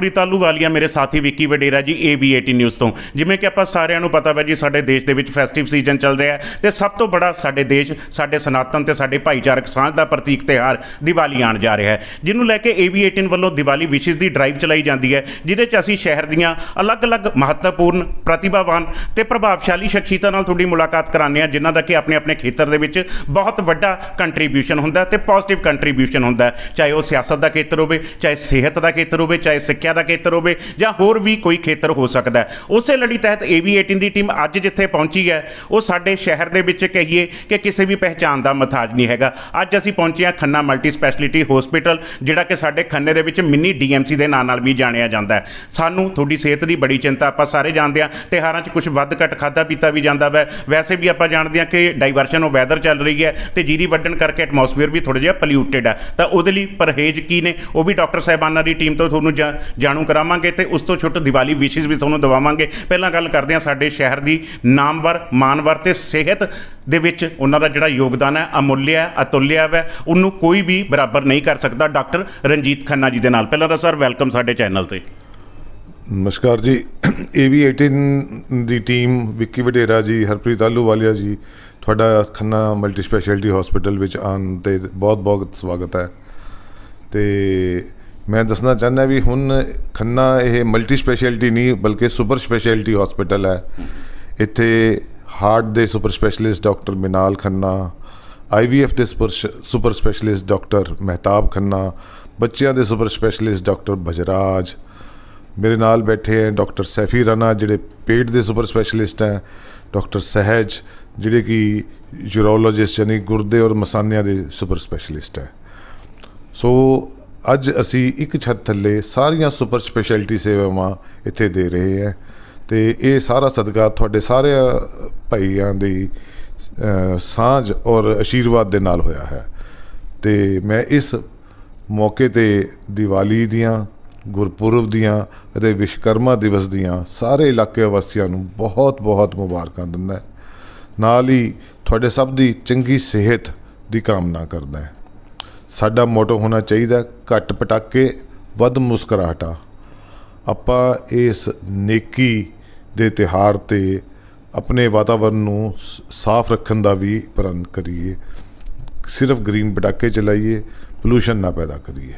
ਹਰਪ੍ਰੀਤ ਆਲੂਵਾਲੀਆ ਮੇਰੇ ਸਾਥੀ ਵਿੱਕੀ ਵਡੇਰਾ ਜੀ AB18 ਨਿਊਜ਼ ਤੋਂ। ਜਿਵੇਂ ਕਿ ਆਪਾਂ ਸਾਰਿਆਂ ਨੂੰ ਪਤਾ ਹੈ ਜੀ, ਸਾਡੇ ਦੇਸ਼ ਦੇ ਵਿੱਚ ਫੈਸਟਿਵ ਸੀਜ਼ਨ ਚੱਲ ਰਿਹਾ ਹੈ ਤੇ ਸਭ ਤੋਂ ਬੜਾ ਸਾਡੇ ਦੇਸ਼, ਸਾਡੇ ਸਨਾਤਨ ਤੇ ਸਾਡੇ ਭਾਈਚਾਰਕ ਸਾਂਝ ਦਾ ਪ੍ਰਤੀਕ ਤਿਉਹਾਰ ਦੀਵਾਲੀ ਆਉਣ ਜਾ ਰਿਹਾ ਹੈ। ਜਿਹਨੂੰ ਲੈ ਕੇ AB18 ਵੱਲੋਂ ਦੀਵਾਲੀ ਵਿਸ਼ੇਸ ਦੀ ਡਰਾਈਵ ਚਲਾਈ ਜਾਂਦੀ ਹੈ, ਜਿਹਦੇ 'ਚ ਅਸੀਂ ਸ਼ਹਿਰ ਦੀਆਂ ਅਲੱਗ-ਅਲੱਗ ਮਹੱਤਵਪੂਰਨ ਪ੍ਰਤਿਭਾਵਾਨ ਤੇ ਪ੍ਰਭਾਵਸ਼ਾਲੀ ਸ਼ਖਸੀਅਤਾਂ ਨਾਲ ਤੁਹਾਡੀ ਮੁਲਾਕਾਤ ਕਰਾਉਂਦੇ ਹਾਂ, ਜਿਨ੍ਹਾਂ ਦਾ ਕਿ ਆਪਣੇ ਆਪਣੇ ਖੇਤਰ ਦੇ ਵਿੱਚ ਬਹੁਤ ਵੱਡਾ ਕੰਟਰੀਬਿਊਸ਼ਨ ਹੁੰਦਾ ਹੈ ਤੇ ਪੋਜ਼ਿਟਿਵ ਕੰਟਰੀਬਿਊਸ਼ਨ ਹੁੰਦਾ ਚਾਹੇ ਉਹ ਸਿਆਸਤ ਦਾ ਖੇਤਰ ਹੋਵੇ, ਚਾਹੇ ਸਿਹਤ ਦਾ ਖੇਤਰ ਹੋਵੇ, ਚਾਹੇ ਸਿੱਖਿਆ ਦਾ ਖੇਤਰ ਹੋਵੇ ਜਾਂ ਹੋਰ ਵੀ ਕੋਈ ਖੇਤਰ ਹੋ ਸਕਦਾ ਉਸੇ ਲੜੀ ਤਹਿਤ AB18 ਦੀ ਟੀਮ ਅੱਜ ਜਿੱਥੇ ਪਹੁੰਚੀ ਹੈ, ਉਹ ਸਾਡੇ ਸ਼ਹਿਰ ਦੇ ਵਿੱਚ ਕਹੀਏ ਕਿ ਕਿਸੇ ਵੀ ਪਹਿਚਾਣ ਦਾ ਮਥਾਜ ਨਹੀਂ ਹੈਗਾ। ਅੱਜ ਅਸੀਂ ਪਹੁੰਚੇ ਹਾਂ ਖੰਨਾ ਮਲਟੀ ਸਪੈਸ਼ਲਿਟੀ ਹਸਪੀਟਲ ਜਿਹੜਾ ਕਿ ਸਾਡੇ ਖੰਨੇ ਦੇ ਵਿੱਚ ਮਿੰਨੀ ਡੀਐਮਸੀ ਦੇ ਨਾਂ ਨਾਲ ਵੀ ਜਾਣਿਆ ਜਾਂਦਾ ਹੈ। ਸਾਨੂੰ ਤੁਹਾਡੀ ਸਿਹਤ ਦੀ ਬੜੀ ਚਿੰਤਾ, ਆਪਾਂ ਸਾਰੇ ਜਾਣਦੇ ਹਾਂ, ਤਿਉਹਾਰਾਂ 'ਚ ਕੁਝ ਵੱਧ ਘੱਟ ਖਾਦਾ ਪੀਤਾ ਵੀ ਜਾਂਦਾ ਵੈ। ਵੈਸੇ ਵੀ ਆਪਾਂ ਜਾਣਦੇ ਹਾਂ ਕਿ ਡਾਈਵਰਸ਼ਨ ਆਫ ਵੈਦਰ ਚੱਲ ਰਹੀ ਹੈ ਤੇ ਜੀਰੀ ਵੱਢਣ ਕਰਕੇ ਐਟਮੋਸਫੇਅਰ ਵੀ ਥੋੜਾ ਜਿਹਾ ਪੋਲਿਊਟਡ ਹੈ। ਤਾਂ ਉਹਦੇ ਲਈ ਪਰਹੇਜ਼ ਕੀ ਨੇ? ਉਹ ਵੀ ਡਾਕਟਰ ਸਾਹਿਬਾਨਾਂ ਦੀ ਟੀਮ ਤੋਂ ਤੁਹਾਨੂੰ ਜਾਣੂ ਕਰਾਵਾਂਗੇ ਤੇ ਉਸ ਤੋਂ ਛੁੱਟ ਦੀਵਾਲੀ ਵਿਸ਼ੇਸ ਵੀ ਤੁਹਾਨੂੰ ਦਵਾਵਾਂਗੇ। ਪਹਿਲਾਂ ਗੱਲ ਕਰਦੇ ਹਾਂ ਸਾਡੇ ਸ਼ਹਿਰ ਦੀ ਨਾਮਵਰ ਮਾਨਵਰ ਤੇ ਸਿਹਤ ਦੇ ਵਿੱਚ ਉਹਨਾਂ ਦਾ ਜਿਹੜਾ ਯੋਗਦਾਨ ਹੈ ਅਮੁੱਲਿਆ ਹੈ, ਅਤੁੱਲਿਆ ਹੈ ਉਹਨੂੰ ਕੋਈ ਵੀ ਬਰਾਬਰ ਨਹੀਂ ਕਰ ਸਕਦਾ। ਡਾਕਟਰ ਰਣਜੀਤ ਖੰਨਾ ਜੀ ਦੇ ਨਾਲ। ਪਹਿਲਾਂ ਤਾਂ ਸਰ ਵੈਲਕਮ ਸਾਡੇ ਚੈਨਲ ਤੇ। ਨਮਸਕਾਰ ਜੀ। AV18 ਦੀ ਟੀਮ ਵਿੱਕੀ ਵਡੇਰਾ ਜੀ ਹਰਪ੍ਰੀਤ ਆਲੂਵਾਲੀਆ ਜੀ ਤੁਹਾਡਾ ਖੰਨਾ ਮਲਟੀ ਸਪੈਸ਼ਲਿਟੀ ਹਸਪੀਟਲ ਵਿੱਚ ਆਉਣ ਤੇ ਬਹੁਤ-ਬਹੁਤ ਸਵਾਗਤ ਹੈ। ਤੇ ਮੈਂ ਦੱਸਣਾ ਚਾਹੁੰਦਾ ਵੀ ਹੁਣ ਖੰਨਾ ਇਹ ਮਲਟੀ ਸਪੈਸ਼ਲਿਟੀ ਨਹੀਂ, ਬਲਕਿ ਸੁਪਰ ਸਪੈਸ਼ਲਿਟੀ ਹਸਪੀਟਲ ਹੈ। ਇੱਥੇ ਹਾਰਟ ਦੇ super specialist doctor Minal Khanna IVF ਦੇ super super specialist doctor Mehtab Khanna, ਬੱਚਿਆਂ ਦੇ ਸੁਪਰ ਸਪੈਸ਼ਲਿਸਟ ਡਾਕਟਰ ਬਜਰਾਜ। ਮੇਰੇ ਨਾਲ ਬੈਠੇ ਹੈ ਡਾਕਟਰ ਸੈਫੀ ਰਾਣਾ, ਜਿਹੜੇ ਪੇਟ ਦੇ ਸੁਪਰ ਸਪੈਸ਼ਲਿਸਟ ਹੈ ਡਾਕਟਰ ਸਹਿਜ, ਜਿਹੜੇ ਕਿ ਯੂਰੋਲੋਜਿਸਟ ਯਾਨੀ ਗੁਰਦੇ ਔਰ ਮਸਾਨਿਆਂ ਦੇ ਸੁਪਰ ਸਪੈਸ਼ਲਿਸਟ ਹੈ। ਸੋ ਅੱਜ ਅਸੀਂ ਇੱਕ ਛੱਤ ਥੱਲੇ ਸਾਰੀਆਂ ਸੁਪਰ ਸਪੈਸ਼ਲਿਟੀ ਸੇਵਾਵਾਂ ਇੱਥੇ ਦੇ ਰਹੇ ਹਾਂ ਤੇ ਇਹ ਸਾਰਾ ਸਦਕਾ ਤੁਹਾਡੇ ਸਾਰੇ ਭਾਈਆਂ ਦੀ ਸਾਂਝ ਔਰ ਆਸ਼ੀਰਵਾਦ ਦੇ ਨਾਲ ਹੋਇਆ ਹੈ। ਤੇ ਮੈਂ ਇਸ ਮੌਕੇ ਤੇ ਦੀਵਾਲੀ ਦੀਆਂ, ਗੁਰਪੁਰਬ ਦੀਆਂ ਅਤੇ ਵਿਸ਼ਕਰਮਾ ਦਿਵਸ ਦੀਆਂ ਸਾਰੇ ਇਲਾਕੇ ਵਾਸੀਆਂ ਨੂੰ ਬਹੁਤ-ਬਹੁਤ ਮੁਬਾਰਕਾਂ ਦਿੰਦਾ ਨਾਲ ਹੀ ਤੁਹਾਡੇ ਸਭ ਦੀ ਚੰਗੀ ਸਿਹਤ ਦੀ ਕਾਮਨਾ ਕਰਦਾ ਹਾਂ। ਸਾਡਾ ਮੋਟੋ ਹੋਣਾ ਚਾਹੀਦਾ ਘੱਟ ਪਟਾਕੇ, ਵੱਧ ਮੁਸਕਰਾਹਟਾਂ। ਆਪਾਂ ਇਸ ਨੇਕੀ ਦੇ ਤਿਹਾਰ ਤੇ ਆਪਣੇ ਵਾਤਾਵਰਨ ਨੂੰ ਸ- ਸਾਫ਼ ਰੱਖਣ ਦਾ ਵੀ ਪ੍ਰਣ ਕਰੀਏ। ਸਿਰਫ ਗ੍ਰੀਨ ਪਟਾਕੇ ਚਲਾਈਏ, ਪੋਲੂਸ਼ਨ ਨਾ ਪੈਦਾ ਕਰੀਏ।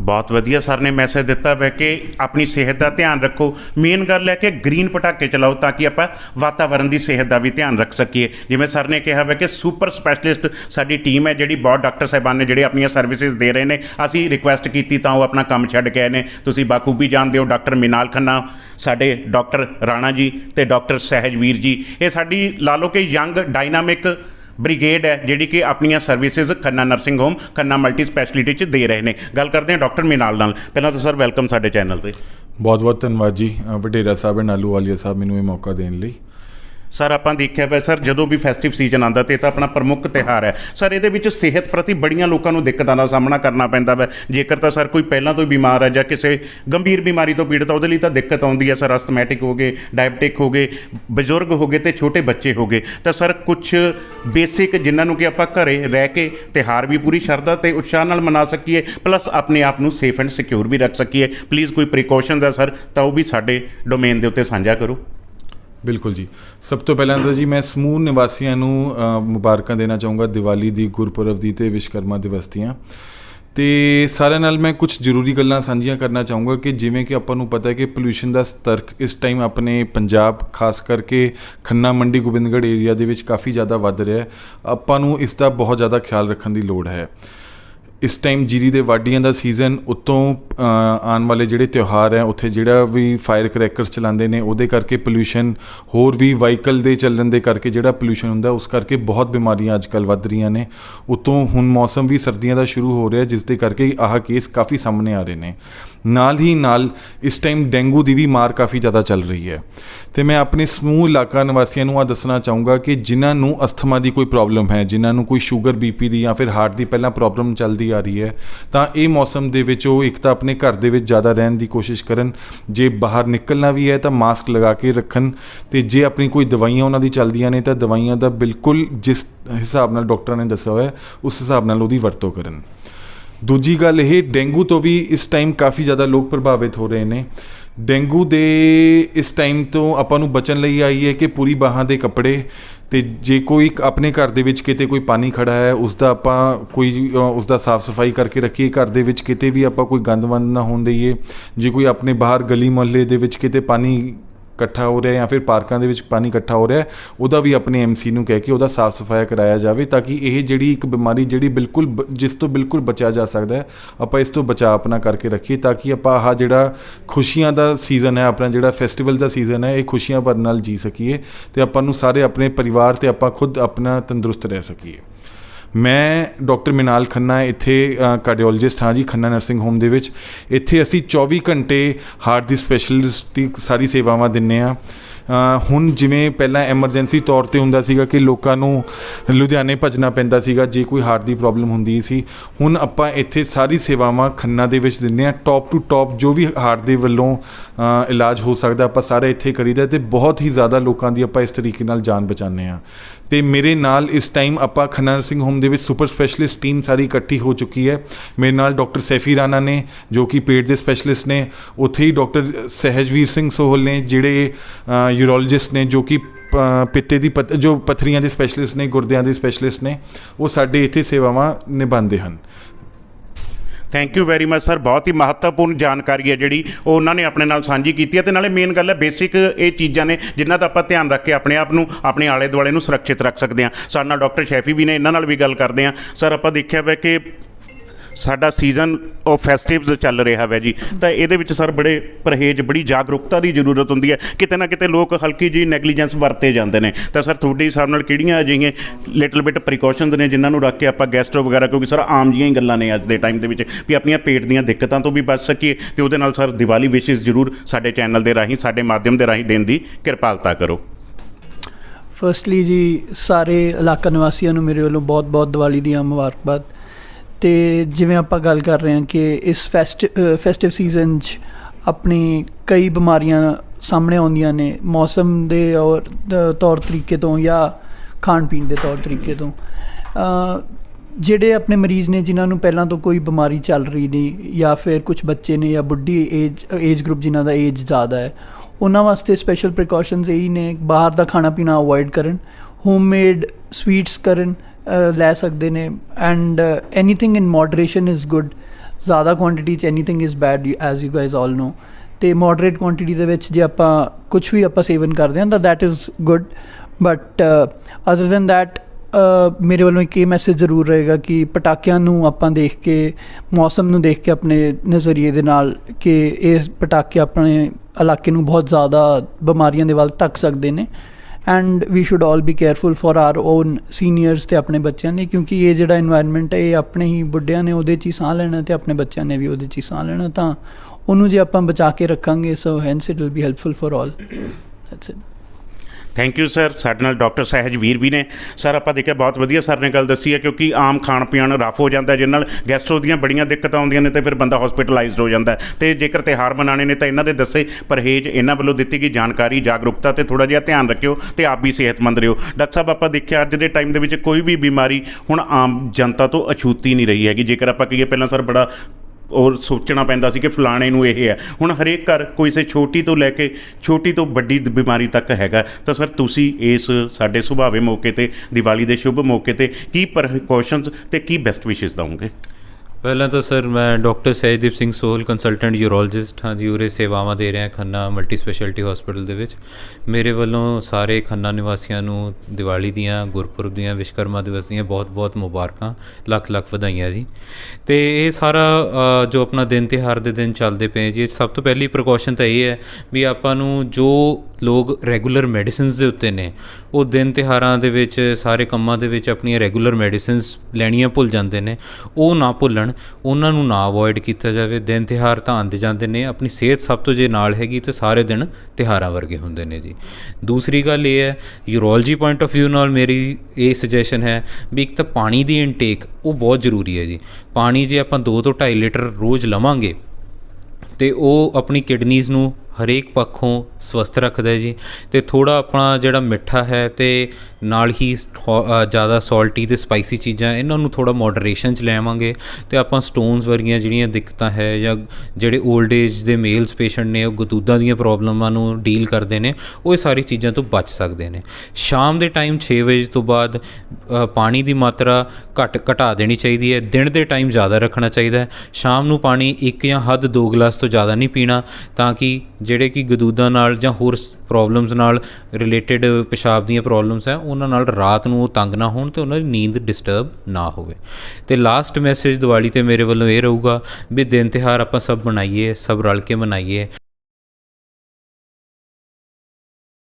ਬਹੁਤ ਵਧੀਆ ਸਰ ਨੇ ਮੈਸੇਜ ਦਿੱਤਾ ਹੈ ਕਿ ਆਪਣੀ ਸਿਹਤ ਦਾ ਧਿਆਨ ਰੱਖੋ। ਮੇਨ ਗੱਲ ਹੈ ਕਿ ਗ੍ਰੀਨ ਪਟਾਕੇ ਚਲਾਓ ਤਾਂ ਕਿ ਆਪਾਂ ਵਾਤਾਵਰਣ ਦੀ ਸਿਹਤ ਦਾ ਵੀ ਧਿਆਨ ਰੱਖ ਸਕੀਏ। ਜਿਵੇਂ ਸਰ ਨੇ ਕਿਹਾ ਹੈ ਕਿ ਸੁਪਰ ਸਪੈਸ਼ਲਿਸਟ ਸਾਡੀ ਟੀਮ ਹੈ ਜਿਹੜੀ ਬਹੁਤ ਡਾਕਟਰ ਸਾਹਿਬਾਨ ਨੇ ਜਿਹੜੇ ਆਪਣੀਆਂ ਸਰਵਿਸਿਜ਼ ਦੇ ਰਹੇ ਨੇ। ਅਸੀਂ ਰਿਕੁਐਸਟ ਕੀਤੀ ਤਾਂ ਉਹ ਆਪਣਾ ਕੰਮ ਛੱਡ ਕੇ ਆਏ ਨੇ। ਤੁਸੀਂ ਬਾਖੂਬੀ ਜਾਣਦੇ ਹੋ ਡਾਕਟਰ ਮਿਨਾਲ ਖੰਨਾ, ਸਾਡੇ ਡਾਕਟਰ ਰਾਣਾ ਜੀ ਤੇ ਡਾਕਟਰ ਸਹਿਜਵੀਰ ਜੀ। ਇਹ ਸਾਡੀ ਲਾ ਲਓ ਕਿ ਯੰਗ ਡਾਇਨਾਮਿਕ ਬ੍ਰਿਗੇਡ ਹੈ, ਜਿਹੜੀ ਕਿ ਆਪਣੀਆਂ services Khanna nursing home Khanna multi speciality ਚ ਦੇ ਰਹੇ ਨੇ। ਗੱਲ ਕਰਦੇ ਹਾਂ ਡਾਕਟਰ ਮਿਨਾਲ ਨਾਲ। ਪਹਿਲਾਂ ਤਾਂ ਸਰ ਵੈਲਕਮ ਸਾਡੇ ਚੈਨਲ ਤੇ। ਬਹੁਤ ਬਹੁਤ ਧੰਨਵਾਦ ਜੀ। ਵਡੇਰਾ ਸਾਹਿਬ ਐਂਡ ਆਲੂਵਾਲੀਆ ਸਾਹਿਬ, ਮੈਨੂੰ ਇਹ ਮੌਕਾ ਦੇਣ ਲਈ। ਸਰ, ਆਪਾਂ ਦੇਖਿਆ ਵਾ ਸਰ, ਜਦੋਂ ਵੀ ਫੈਸਟਿਵ ਸੀਜ਼ਨ ਆਉਂਦਾ ਤੇ ਇਹ ਤਾਂ ਆਪਣਾ ਪ੍ਰਮੁੱਖ ਤਿਉਹਾਰ ਹੈ। ਸਰ, ਇਹਦੇ ਵਿੱਚ ਸਿਹਤ ਪ੍ਰਤੀ ਬੜੀਆਂ ਲੋਕਾਂ ਨੂੰ ਦਿੱਕਤਾਂ ਦਾ ਸਾਹਮਣਾ ਕਰਨਾ ਪੈਂਦਾ ਵਾ। ਜੇਕਰ ਤਾਂ, ਸਰ, ਕੋਈ ਪਹਿਲਾਂ ਤੋਂ ਹੀ ਬਿਮਾਰ ਹੈ ਜਾਂ ਕਿਸੇ ਗੰਭੀਰ ਬਿਮਾਰੀ ਤੋਂ ਪੀੜਤ ਆ, ਉਹਦੇ ਲਈ ਤਾਂ ਦਿੱਕਤ ਆਉਂਦੀ ਹੈ। ਸਰ ਅਸਥਮੈਟਿਕ ਹੋ ਗਏ ਡਾਇਬਟਿਕ ਹੋ ਗਏ, ਬਜ਼ੁਰਗ ਹੋ ਗਏ ਤੇ ਛੋਟੇ ਬੱਚੇ ਹੋ ਗਏ। ਤਾਂ, ਸਰ ਕੁਝ ਬੇਸਿਕ ਜਿਨ੍ਹਾਂ ਨੂੰ ਕਿ ਆਪਾਂ ਘਰੇ ਰਹਿ ਕੇ ਤਿਉਹਾਰ ਵੀ ਪੂਰੀ ਸ਼ਰਧਾ ਤੇ ਉਤਸ਼ਾਹ ਨਾਲ ਮਨਾ ਸਕੀਏ ਪਲੱਸ ਆਪਣੇ ਆਪ ਨੂੰ ਸੇਫ ਐਂਡ ਸਿਕਿਉਰ ਵੀ ਰੱਖ ਸਕੀਏ। ਪਲੀਜ਼ ਕੋਈ ਪ੍ਰੀਕਾਸ਼ਨਸ ਹੈ ਸਰ, ਤਾਂ ਉਹ ਵੀ ਸਾਡੇ ਡੋਮੇਨ ਦੇ ਉੱਤੇ ਸਾਂਝਾ ਕਰੋ। ਬਿਲਕੁਲ ਜੀ। ਸਭ ਤੋਂ ਪਹਿਲਾਂ ਤਾਂ ਜੀ ਮੈਂ ਸਮੂਹ ਨਿਵਾਸੀਆਂ ਨੂੰ ਮੁਬਾਰਕਾਂ ਦੇਣਾ ਚਾਹੂੰਗਾ ਦੀਵਾਲੀ ਦੀ, ਗੁਰਪੁਰਬ ਦੀ ਤੇ ਵਿਸ਼ਕਰਮਾ ਦਿਵਸ ਦੀਆਂ। ਤੇ ਸਾਰਿਆਂ ਨਾਲ ਮੈਂ ਕੁਝ ਜ਼ਰੂਰੀ ਗੱਲਾਂ ਸਾਂਝੀਆਂ ਕਰਨਾ ਚਾਹੂੰਗਾ ਕਿ ਜਿਵੇਂ ਕਿ ਆਪਾਂ ਨੂੰ ਪਤਾ ਹੈ ਕਿ ਪੋਲੂਸ਼ਨ ਦਾ ਸਤਰ ਇਸ ਟਾਈਮ ਆਪਣੇ ਪੰਜਾਬ, ਖਾਸ ਕਰਕੇ ਖੰਨਾ ਮੰਡੀ, ਗੋਬਿੰਦਗੜ੍ਹ ਏਰੀਆ ਦੇ ਵਿੱਚ ਕਾਫੀ ਜ਼ਿਆਦਾ ਵੱਧ ਰਿਹਾ ਹੈ। ਆਪਾਂ ਨੂੰ ਇਸ ਦਾ ਬਹੁਤ ਜ਼ਿਆਦਾ ਖਿਆਲ ਰੱਖਣ ਦੀ ਲੋੜ ਹੈ। ਇਸ ਟਾਈਮ ਜੀਰੀ ਦੇ ਵਾਢੀਆਂ ਦਾ ਸੀਜ਼ਨ ਉੱਤੋਂ ਆਉਣ ਵਾਲੇ ਜਿਹੜੇ ਤਿਉਹਾਰ ਹੈ, ਉੱਥੇ ਜਿਹੜਾ ਵੀ ਫਾਇਰ ਕਰੈਕਰਸ ਚਲਾਉਂਦੇ ਨੇ, ਉਹਦੇ ਕਰਕੇ ਪੋਲੂਸ਼ਨ ਹੋਰ ਵੀ ਵਾਹੀਕਲ ਦੇ ਚੱਲਣ ਦੇ ਕਰਕੇ ਜਿਹੜਾ ਪੋਲੂਸ਼ਨ ਹੁੰਦਾ, ਉਸ ਕਰਕੇ ਬਹੁਤ ਬਿਮਾਰੀਆਂ ਅੱਜਕੱਲ ਵੱਧ ਰਹੀਆਂ ਨੇ। ਉੱਤੋਂ ਹੁਣ ਮੌਸਮ ਵੀ ਸਰਦੀਆਂ ਦਾ ਸ਼ੁਰੂ ਹੋ ਰਿਹਾ, ਜਿਸ ਦੇ ਕਰਕੇ ਆਹ ਕੇਸ ਕਾਫੀ ਸਾਹਮਣੇ ਆ ਰਹੇ ਨੇ। ਨਾਲ ਹੀ ਨਾਲ ਇਸ ਟਾਈਮ ਡੇਂਗੂ ਦੀ ਵੀ ਮਾਰ ਕਾਫੀ ਜ਼ਿਆਦਾ ਚੱਲ ਰਹੀ ਹੈ। ਤੇ ਮੈਂ ਆਪਣੇ ਸਮੂਹ ਇਲਾਕਾ ਨਿਵਾਸੀਆਂ ਨੂੰ ਆ ਦੱਸਣਾ ਚਾਹੂੰਗਾ ਕਿ ਜਿਨ੍ਹਾਂ ਨੂੰ ਅਸਥਮਾ ਦੀ ਕੋਈ ਪ੍ਰੋਬਲਮ ਹੈ, ਜਿਨ੍ਹਾਂ ਨੂੰ ਕੋਈ ਸ਼ੂਗਰ ਬੀਪੀ ਦੀ ਜਾਂ ਫਿਰ ਹਾਰਟ ਦੀ ਪਹਿਲਾਂ ਪ੍ਰੋਬਲਮ ਚੱਲਦੀ ਆ ਰਹੀ ਹੈ, ਤਾਂ ਇਹ ਮੌਸਮ ਦੇ ਵਿੱਚ ਉਹ ਇੱਕ ਤਾਂ ਆਪਣੇ ਘਰ ਦੇ ਵਿੱਚ ਜ਼ਿਆਦਾ ਰਹਿਣ ਦੀ ਕੋਸ਼ਿਸ਼ ਕਰਨ, ਜੇ ਬਾਹਰ ਨਿਕਲਣਾ ਵੀ ਹੈ ਤਾਂ ਮਾਸਕ ਲਗਾ ਕੇ ਰੱਖਣ ਤੇ ਜੇ ਆਪਣੀ ਕੋਈ ਦਵਾਈਆਂ ਉਹਨਾਂ ਦੀ ਚੱਲਦੀਆਂ ਨੇ ਤਾਂ ਦਵਾਈਆਂ ਦਾ ਬਿਲਕੁਲ ਜਿਸ ਹਿਸਾਬ ਨਾਲ ਡਾਕਟਰਾਂ ਨੇ ਦੱਸਿਆ ਹੋਇਆ ਉਸ ਹਿਸਾਬ ਨਾਲ ਉਹਦੀ ਵਰਤੋਂ ਕਰਨ। ਦੂਜੀ ਗੱਲ ਇਹ ਡੇਂਗੂ ਤੋਂ ਵੀ ਇਸ ਟਾਈਮ ਕਾਫੀ ਜ਼ਿਆਦਾ ਲੋਕ ਪ੍ਰਭਾਵਿਤ ਹੋ ਰਹੇ ਨੇ। ਡੇਂਗੂ ਦੇ ਇਸ ਟਾਈਮ ਤੋਂ ਆਪਾਂ ਨੂੰ ਬਚਣ ਲਈ ਆਈ ਹੈ ਕਿ ਪੂਰੀ ਬਾਹਾਂ ਦੇ ਕੱਪੜੇ ਤੇ ਜੇ ਕੋਈ ਆਪਣੇ ਘਰ ਦੇ ਵਿੱਚ ਕਿਤੇ ਕੋਈ ਪਾਣੀ ਖੜਾ ਹੈ ਉਸ ਦਾ ਆਪਾਂ ਕੋਈ ਅ, ਉਸ ਦਾ ਸਾਫ਼ ਸਫ਼ਾਈ ਕਰਕੇ ਰੱਖੀਏ। ਘਰ ਦੇ ਵਿੱਚ ਕਿਤੇ ਵੀ ਆਪਾਂ ਕੋਈ ਗੰਦਵੰਦ ਨਾ ਹੋਣ ਦਈਏ। ਜੇ ਕੋਈ ਆਪਣੇ ਬਾਹਰ ਗਲੀ ਮੁਹੱਲੇ ਦੇ ਵਿੱਚ ਕਿਤੇ ਪਾਣੀ ਇਕੱਠਾ ਹੋ ਰਿਹਾ ਜਾਂ ਫਿਰ ਪਾਰਕਾਂ ਦੇ ਵਿੱਚ ਪਾਣੀ ਇਕੱਠਾ ਹੋ ਰਿਹਾ ਉਹਦਾ ਵੀ ਆਪਣੇ ਐਮਸੀ ਨੂੰ ਕਹਿ ਕੇ ਉਹਦਾ ਸਾਫ਼ ਸਫਾਇਆ ਕਰਾਇਆ ਜਾਵੇ ਤਾਂ ਕਿ ਇਹ ਜਿਹੜੀ ਇੱਕ ਬਿਮਾਰੀ ਜਿਹੜੀ ਬਿਲਕੁਲ ਬ- ਜਿਸ ਤੋਂ ਬਿਲਕੁਲ ਬਚਿਆ ਜਾ ਸਕਦਾ ਹੈ, ਆਪਾਂ ਇਸ ਤੋਂ ਬਚਾਅ ਆਪਣਾ ਕਰਕੇ ਰੱਖੀਏ ਤਾਂ ਕਿ ਆਪਾਂ ਆਹ ਜਿਹੜਾ ਖੁਸ਼ੀਆਂ ਦਾ ਸੀਜ਼ਨ ਹੈ, ਆਪਣਾ ਜਿਹੜਾ ਫੈਸਟੀਵਲ ਦਾ ਸੀਜ਼ਨ ਹੈ, ਇਹ ਖੁਸ਼ੀਆਂ ਭਰਨ ਨਾਲ ਜੀ ਸਕੀਏ ਤੇ ਆਪਾਂ ਨੂੰ ਸਾਰੇ ਆਪਣੇ ਪਰਿਵਾਰ ਤੇ ਆਪਾਂ ਖੁਦ ਆਪਣਾ ਤੰਦਰੁਸਤ ਰਹਿ ਸਕੀਏ। ਮੈਂ ਡਾਕਟਰ ਮਿਨਾਲ ਖੰਨਾ ਇੱਥੇ ਕਾਰਡੀਓਲੋਜਿਸਟ ਹਾਂ ਜੀ, ਖੰਨਾ ਨਰਸਿੰਗ ਹੋਮ ਦੇ ਵਿੱਚ। ਇੱਥੇ ਅਸੀਂ 24 ਘੰਟੇ ਹਾਰਟ ਦੀ ਸਪੈਸ਼ਲਿਸਟ ਦੀ ਸਾਰੀ ਸੇਵਾਵਾਂ ਦਿੰਨੇ ਆ। ਹੁਣ ਜਿਵੇਂ ਪਹਿਲਾਂ ਐਮਰਜੈਂਸੀ ਤੌਰ ਤੇ ਹੁੰਦਾ ਸੀਗਾ ਕਿ ਲੋਕਾਂ ਨੂੰ ਲੁਧਿਆਣੇ ਭੱਜਣਾ ਪੈਂਦਾ ਸੀਗਾ, ਜੇ ਕੋਈ ਹਾਰਟ ਦੀ ਪ੍ਰੋਬਲਮ ਹੁੰਦੀ ਸੀ। ਹੁਣ ਆਪਾਂ ਇੱਥੇ ਸਾਰੀ ਸੇਵਾਵਾਂ ਖੰਨਾ ਦੇ ਵਿੱਚ ਦਿੰਦੇ ਆ। ਟੌਪ ਟੂ ਟੌਪ ਜੋ ਵੀ ਹਾਰਟ ਦੇ ਵੱਲੋਂ ਇਲਾਜ ਹੋ ਸਕਦਾ, ਆਪਾਂ ਸਾਰੇ ਇੱਥੇ ਕਰੀਦਾ ਤੇ ਬਹੁਤ ਹੀ ਜ਼ਿਆਦਾ ਲੋਕਾਂ ਦੀ ਆਪਾਂ ਇਸ ਤਰੀਕੇ ਨਾਲ ਜਾਨ ਬਚਾਉਂਦੇ ਆ। ਅਤੇ ਮੇਰੇ ਨਾਲ ਇਸ ਟਾਈਮ ਆਪਾਂ ਖੰਨਾ ਨਰਸਿੰਗ ਹੋਮ ਦੇ ਵਿੱਚ ਸੁਪਰ ਸਪੈਸ਼ਲਿਸਟ ਟੀਮ ਸਾਰੀ ਇਕੱਠੀ ਹੋ ਚੁੱਕੀ ਹੈ। ਮੇਰੇ ਨਾਲ ਡਾਕਟਰ ਸੈਫੀ ਰਾਣਾ ਨੇ, ਜੋ ਕਿ ਪੇਟ ਦੇ ਸਪੈਸ਼ਲਿਸਟ ਨੇ। ਉੱਥੇ ਹੀ ਡਾਕਟਰ ਸਹਿਜਵੀਰ ਸਿੰਘ ਸੋਹਲ ਨੇ, ਜਿਹੜੇ ਯੂਰੋਲੋਜਿਸਟ ਨੇ, ਜੋ ਕਿ ਪਿੱਤੇ ਦੀ ਪਤ- ਜੋ ਪਥਰੀਆਂ ਦੇ ਸਪੈਸ਼ਲਿਸਟ ਨੇ, ਗੁਰਦਿਆਂ ਦੇ ਸਪੈਸ਼ਲਿਸਟ ਨੇ, ਉਹ ਸਾਡੇ ਇੱਥੇ ਸੇਵਾਵਾਂ ਨਿਭਾਉਂਦੇ ਹਨ। Thank you very much sir ਬਹੁਤ ਹੀ ਮਹੱਤਵਪੂਰਨ ਜਾਣਕਾਰੀ ਹੈ ਜਿਹੜੀ ਉਹ ਉਹਨਾਂ ਨੇ ਆਪਣੇ ਨਾਲ ਸਾਂਝੀ ਕੀਤੀ ਹੈ ਤੇ ਨਾਲੇ ਮੇਨ ਗੱਲ ਹੈ ਬੇਸਿਕ ਇਹ ਚੀਜ਼ਾਂ ਨੇ ਜਿਨ੍ਹਾਂ ਦਾ ਆਪਾਂ ਧਿਆਨ ਰੱਖ ਕੇ ਆਪਣੇ ਆਪ ਨੂੰ, ਆਪਣੇ ਆਲੇ ਦੁਆਲੇ ਨੂੰ ਸੁਰੱਖਿਅਤ ਰੱਖ ਸਕਦੇ ਹਾਂ। ਸਾਡੇ ਨਾਲ ਡਾਕਟਰ ਸ਼ੈਫੀ ਵੀ ਨੇ, ਇਹਨਾਂ ਨਾਲ ਵੀ ਗੱਲ ਕਰਦੇ ਹਾਂ। ਸਰ ਆਪਾਂ ਦੇਖਿਆ ਵਾ ਕਿ ਸਾਡਾ ਸੀਜ਼ਨ ਉਹ ਫੈਸਟਿਵਸ ਚੱਲ ਰਿਹਾ ਹੈ ਜੀ। ਤਾਂ ਇਹਦੇ ਵਿੱਚ ਸਰ ਬੜੇ ਪਰਹੇਜ਼, ਬੜੀ ਜਾਗਰੂਕਤਾ ਦੀ ਜ਼ਰੂਰਤ ਹੁੰਦੀ ਹੈ। ਕਿਤੇ ਨਾ ਕਿਤੇ ਲੋਕ ਹਲਕੀ ਜੀ ਨੈਗਲੀਜੈਂਸ ਵਰਤੇ ਜਾਂਦੇ ਨੇ। ਤਾਂ ਸਰ ਤੁਹਾਡੇ ਹਿਸਾਬ ਨਾਲ ਕਿਹੜੀਆਂ ਅਜਿਹੀਆਂ ਲਿਟਲ ਬਿਟ ਪ੍ਰੀਕਾਸ਼ਨਸ ਨੇ ਜਿਨ੍ਹਾਂ ਨੂੰ ਰੱਖ ਕੇ ਆਪਾਂ ਗੈਸਟ੍ਰੋ ਵਗੈਰਾ, ਕਿਉਂਕਿ ਸਰ ਆਮ ਜੀਆਂ ਹੀ ਗੱਲਾਂ ਨੇ ਅੱਜ ਦੇ ਟਾਈਮ ਦੇ ਵਿੱਚ ਵੀ ਆਪਣੀਆਂ ਪੇਟ ਦੀਆਂ ਦਿੱਕਤਾਂ ਤੋਂ ਵੀ ਬਚ ਸਕੀਏ। ਤੇ ਉਹਦੇ ਨਾਲ ਸਰ ਦੀਵਾਲੀ ਵਿਸ਼ੇਸ ਜ਼ਰੂਰ ਸਾਡੇ ਚੈਨਲ ਦੇ ਰਾਹੀਂ, ਸਾਡੇ ਮਾਧਿਅਮ ਦੇ ਰਾਹੀਂ ਦੇਣ ਦੀ ਕਿਰਪਾਲਤਾ ਕਰੋ। ਫਰਸਟਲੀ ਜੀ, ਸਾਰੇ ਇਲਾਕਾ ਨਿਵਾਸੀਆਂ ਨੂੰ ਮੇਰੇ ਵੱਲੋਂ ਬਹੁਤ-ਬਹੁਤ ਦੀਵਾਲੀ ਦੀਆਂ ਮੁਬਾਰਕਬਾਦ। ਅਤੇ ਜਿਵੇਂ ਆਪਾਂ ਗੱਲ ਕਰ ਰਹੇ ਹਾਂ ਕਿ ਇਸ ਫੈਸਟਿਵ ਸੀਜ਼ਨ 'ਚ ਆਪਣੀ ਕਈ ਬਿਮਾਰੀਆਂ ਸਾਹਮਣੇ ਆਉਂਦੀਆਂ ਨੇ, ਮੌਸਮ ਦੇ ਔਰ ਤੌਰ ਤਰੀਕੇ ਤੋਂ ਜਾਂ ਖਾਣ ਪੀਣ ਦੇ ਤੌਰ ਤਰੀਕੇ ਤੋਂ। ਜਿਹੜੇ ਆਪਣੇ ਮਰੀਜ਼ ਨੇ ਜਿਨ੍ਹਾਂ ਨੂੰ ਪਹਿਲਾਂ ਤੋਂ ਕੋਈ ਬਿਮਾਰੀ ਚੱਲ ਰਹੀ ਨਹੀਂ ਜਾਂ ਫਿਰ ਕੁਝ ਬੱਚੇ ਨੇ ਜਾਂ ਬੁੱਢੀ ਏਜ ਏਜ ਗਰੁੱਪ ਜਿਨ੍ਹਾਂ ਦਾ ਏਜ ਜ਼ਿਆਦਾ ਹੈ, ਉਹਨਾਂ ਵਾਸਤੇ ਸਪੈਸ਼ਲ ਪ੍ਰੀਕਾਸ਼ਨਸ ਇਹੀ ਨੇ, ਬਾਹਰ ਦਾ ਖਾਣਾ ਪੀਣਾ ਅਵੋਇਡ ਕਰਨ ਹੋਮਮੇਡ ਸਵੀਟਸ ਕਰਨ ਲੈ ਸਕਦੇ ਨੇ। And anything in moderation is good ਜ਼ਿਆਦਾ ਕੁਆਂਟੀਟੀ ਚ anything is bad as you guys all know ਤੇ ਮੋਡਰੇਟ ਕੁਆਂਟੀਟੀ ਦੇ ਵਿੱਚ ਜੇ ਆਪਾਂ ਕੁਝ ਵੀ ਆਪਾਂ ਸੇਵਨ ਕਰਦੇ ਹਾਂ, ਤਾਂ that is good but other than that uh, ਮੇਰੇ ਵੱਲੋਂ ਇੱਕ ਇਹ ਮੈਸੇਜ ਜ਼ਰੂਰ ਰਹੇਗਾ ਕਿ ਪਟਾਕਿਆਂ ਨੂੰ ਆਪਾਂ ਦੇਖ ਕੇ, ਮੌਸਮ ਨੂੰ ਦੇਖ ਕੇ ਆਪਣੇ ਨਜ਼ਰੀਏ ਦੇ ਨਾਲ ਕਿ ਇਹ ਪਟਾਕੇ ਆਪਣੇ ਇਲਾਕੇ ਨੂੰ ਬਹੁਤ ਜ਼ਿਆਦਾ ਬਿਮਾਰੀਆਂ ਦੇ ਵੱਲ ਧੱਕ ਸਕਦੇ ਨੇ। And we should all be careful for our own seniors ਤੇ ਆਪਣੇ ਬੱਚਿਆਂ ਲਈ ਕਿਉਂਕਿ ਇਹ ਜਿਹੜਾ এনवायरमेंट ਹੈ, ਇਹ ਆਪਣੇ ਹੀ ਬੁੱਢਿਆਂ ਨੇ ਉਹਦੇ 'ਚ ਹੀ ਸਾਹ ਲੈਣਾ ਤੇ ਆਪਣੇ ਬੱਚਿਆਂ ਨੇ ਵੀ ਉਹਦੇ 'ਚ ਹੀ ਸਾਹ ਲੈਣਾ, ਤਾਂ ਉਹਨੂੰ ਜੇ ਆਪਾਂ ਬਚਾ ਕੇ ਰੱਖਾਂਗੇ so hence it will be helpful for all that's it thank you sir ਸਾਡੇ ਨਾਲ ਡਾਕਟਰ ਸਹਿਜਵੀਰ ਵੀ ਨੇ। ਸਰ ਆਪਾਂ ਦੇਖਿਆ ਬਹੁਤ ਵਧੀਆ ਸਰ ਨੇ ਗੱਲ ਦੱਸੀ ਹੈ ਕਿਉਂਕਿ ਆਮ ਖਾਣ ਪੀਣ ਰਫ ਹੋ ਜਾਂਦਾ ਜਿਸ ਨਾਲ ਗੈਸਟਰੋ ਦੀਆਂ ਬੜੀਆਂ ਦਿੱਕਤਾਂ ਆਉਂਦੀਆਂ ਨੇ ਤੇ ਫਿਰ ਬੰਦਾ ਹਸਪੀਟਲਾਈਜ਼ਡ ਹੋ ਜਾਂਦਾ ਹੈ। ਤੇ ਜੇਕਰ ਤਿਉਹਾਰ ਮਨਾਣੇ ਨੇ ਤਾਂ ਇਹਨਾਂ ਦੇ ਦੱਸੇ ਪਰਹੇਜ਼ ਇਹਨਾਂ ਵੱਲੋਂ ਦਿੱਤੀ ਗਈ ਜਾਣਕਾਰੀ, ਜਾਗਰੂਕਤਾ ਤੇ ਥੋੜਾ ਜਿਹਾ ਧਿਆਨ ਰੱਖਿਓ ਤੇ ਆਪ ਵੀ ਸਿਹਤਮੰਦ ਰਹੋ। ਡਾਕਟਰ ਸਾਹਿਬ, ਆਪਾਂ ਦੇਖਿਆ ਅੱਜ ਦੇ ਟਾਈਮ ਦੇ ਵਿੱਚ ਕੋਈ ਵੀ ਬਿਮਾਰੀ ਹੁਣ ਆਮ ਜਨਤਾ ਤੋਂ ਅਛੂਤੀ ਨਹੀਂ ਰਹੀ ਹੈਗੀ। ਜੇਕਰ ਆਪਾਂ ਕਹੀਏ, ਪਹਿਲਾਂ ਸਰ ਬੜਾ ਔਰ ਸੋਚਣਾ ਪੈਂਦਾ ਸੀ ਕਿ ਫਲਾਣੇ ਨੂੰ ਇਹ ਹੈ। ਹੁਣ ਹਰੇਕ ਘਰ ਕੋਈ ਸੇ ਛੋਟੀ ਤੋਂ ਲੈ ਕੇ ਛੋਟੀ ਤੋਂ ਵੱਡੀ ਬਿਮਾਰੀ ਤੱਕ ਹੈਗਾ। ਤਾਂ ਸਰ ਤੁਸੀਂ ਇਸ ਸਾਡੇ ਸੁਭਾਵੇ ਮੌਕੇ ਤੇ, ਦੀਵਾਲੀ ਦੇ ਸ਼ੁਭ ਮੌਕੇ ਤੇ ਕੀ ਪ੍ਰੀਕਾਸ਼ਨਸ ਤੇ ਕੀ ਬੈਸਟ ਵਿਸ਼ੇਸ ਦਵੋਗੇ? ਪਹਿਲਾਂ ਤਾਂ ਸਰ ਮੈਂ doctor Sahajdeep Singh Sohal consultant urologist ਹਾਂ ਜੀ ਉਰੇ ਸੇਵਾਵਾਂ ਦੇ ਰਿਹਾ ਖੰਨਾ ਮਲਟੀ ਸਪੈਸ਼ਲਿਟੀ ਹਸਪੀਟਲ ਦੇ ਵਿੱਚ। ਮੇਰੇ ਵੱਲੋਂ ਸਾਰੇ ਖੰਨਾ ਨਿਵਾਸੀਆਂ ਨੂੰ ਦੀਵਾਲੀ ਦੀਆਂ, ਗੁਰਪੁਰਬ ਦੀਆਂ ਵਿਸ਼ਕਰਮਾ ਦਿਵਸ ਦੀਆਂ ਬਹੁਤ-ਬਹੁਤ ਮੁਬਾਰਕਾਂ ਲੱਖ ਲੱਖ ਵਧਾਈਆਂ ਜੀ। ਤੇ ਇਹ ਸਾਰਾ ਜੋ ਆਪਣਾ ਦਿਨ ਤਿਉਹਾਰ ਦੇ ਦਿਨ ਚੱਲਦੇ ਪਏ ਜੀ ਸਭ ਤੋਂ ਪਹਿਲੀ ਪ੍ਰੀਕਾਸ਼ਨ ਤਾਂ ਇਹ ਹੈ ਵੀ ਆਪਾਂ ਨੂੰ ਜੋ ਲੋਕ ਰੈਗੂਲਰ ਮੈਡੀਸਿਨਸ ਦੇ ਉੱਤੇ ਨੇ। ਉਹ ਦਿਨ ਤਿਉਹਾਰਾਂ ਦੇ ਵਿੱਚ, ਸਾਰੇ ਕੰਮਾਂ ਦੇ ਵਿੱਚ ਆਪਣੀਆਂ ਰੈਗੂਲਰ ਮੈਡੀਸਿਨਸ ਲੈਣੀਆਂ ਭੁੱਲ ਜਾਂਦੇ ਨੇ। ਉਹ ਨਾ ਭੁੱਲਣ, ਉਹਨਾਂ ਨੂੰ ਨਾ ਅਵੋਇਡ ਕੀਤਾ ਜਾਵੇ। ਦਿਨ ਤਿਉਹਾਰ ਤਾਂ ਆਉਂਦੇ ਜਾਂਦੇ ਨੇ। ਆਪਣੀ ਸਿਹਤ ਸਭ ਤੋਂ ਜੇ ਨਾਲ ਹੈਗੀ ਤੇ ਸਾਰੇ ਦਿਨ ਤਿਉਹਾਰਾਂ ਵਰਗੇ ਹੁੰਦੇ ਨੇ ਜੀ। ਦੂਸਰੀ ਗੱਲ ਇਹ ਹੈ ਯੂਰੋਲੋਜੀ ਪੁਆਇੰਟ ਆਫ View ਨਾਲ ਮੇਰੀ ਇਹ ਸੁਜੈਸ਼ਨ ਹੈ ਵੀ ਇੱਕ ਤਾਂ ਪਾਣੀ ਦੀ ਇਨਟੇਕ ਉਹ ਬਹੁਤ ਜ਼ਰੂਰੀ ਹੈ ਜੀ। ਪਾਣੀ ਜੇ ਆਪਾਂ 2 ਤੋਂ 2.5 ਲੀਟਰ ਰੋਜ਼ ਲਵਾਂਗੇ ਤੇ ਉਹ ਆਪਣੀ ਕਿਡਨੀਜ਼ ਨੂੰ ਹਰੇਕ ਪੱਖੋਂ ਸਵਸਥ ਰੱਖਦਾ ਹੈ ਜੀ ਤੇ ਥੋੜਾ ਆਪਣਾ ਜਿਹੜਾ ਮਿੱਠਾ ਹੈ ਤੇ ਨਾਲ ਹੀ ਜ਼ਿਆਦਾ ਸਾਲਟੀ ਤੇ ਸਪਾਈਸੀ ਚੀਜ਼ਾਂ, ਇਹਨਾਂ ਨੂੰ ਥੋੜਾ ਮੋਡਰੇਸ਼ਨ ਚ ਲੈਵਾਂਗੇ ਤੇ ਆਪਾਂ ਸਟੋਨਸ ਵਰਗੀਆਂ ਜਿਹੜੀਆਂ ਦਿੱਕਤਾਂ ਹੈ ਜਾਂ ਜਿਹੜੇ 올ਡ ਏਜ ਦੇ ਮੇਲਸ ਪੇਸ਼ੈਂਟ ਨੇ, ਉਹ ਗਦੂਦਾਂ ਦੀਆਂ ਪ੍ਰੋਬਲਮਾਂ ਨੂੰ ਡੀਲ ਕਰਦੇ ਨੇ, ਉਹ ਇਹ ਸਾਰੀ ਚੀਜ਼ਾਂ ਤੋਂ ਬਚ ਸਕਦੇ ਨੇ। ਸ਼ਾਮ ਦੇ ਟਾਈਮ 6 ਵਜੇ ਤੋਂ ਬਾਅਦ ਪਾਣੀ ਦੀ ਮਾਤਰਾ ਘਟ ਘਟਾ ਦੇਣੀ ਚਾਹੀਦੀ ਹੈ, ਦਿਨ ਦੇ ਟਾਈਮ ਜ਼ਿਆਦਾ ਰੱਖਣਾ ਚਾਹੀਦਾ ਹੈ। ਸ਼ਾਮ ਨੂੰ ਪਾਣੀ ਇੱਕ ਜਾਂ ਹੱਦ ਦੋ ਗਲਾਸ ਤੋਂ ਜ਼ਿਆਦਾ ਨਹੀਂ ਪੀਣਾ, ਤਾਂ ਕਿ ਜਿਹੜੇ ਕਿ ਗਦੂਦਾਂ ਨਾਲ ਜਾਂ ਹੋਰ ਪ੍ਰੋਬਲਮਸ ਨਾਲ ਰਿਲੇਟਡ ਪਿਸ਼ਾਬ ਦੀਆਂ ਪ੍ਰੋਬਲਮਸ ਹੈ, ਉਹਨਾਂ ਨਾਲ ਰਾਤ ਨੂੰ ਉਹ ਤੰਗ ਨਾ ਹੋਣ ਤੇ ਉਹਨਾਂ ਦੀ ਨੀਂਦ ਡਿਸਟਰਬ ਨਾ ਹੋਵੇ। ਤੇ ਲਾਸਟ ਮੈਸੇਜ ਦੀਵਾਲੀ ਤੇ ਮੇਰੇ ਵੱਲੋਂ ਇਹ ਰਹੂਗਾ ਵੀ ਦਿਨ ਤਿਉਹਾਰ ਆਪਾਂ ਸਭ ਮਨਾਈਏ, ਸਭ ਰਲ ਕੇ ਮਨਾਈਏ।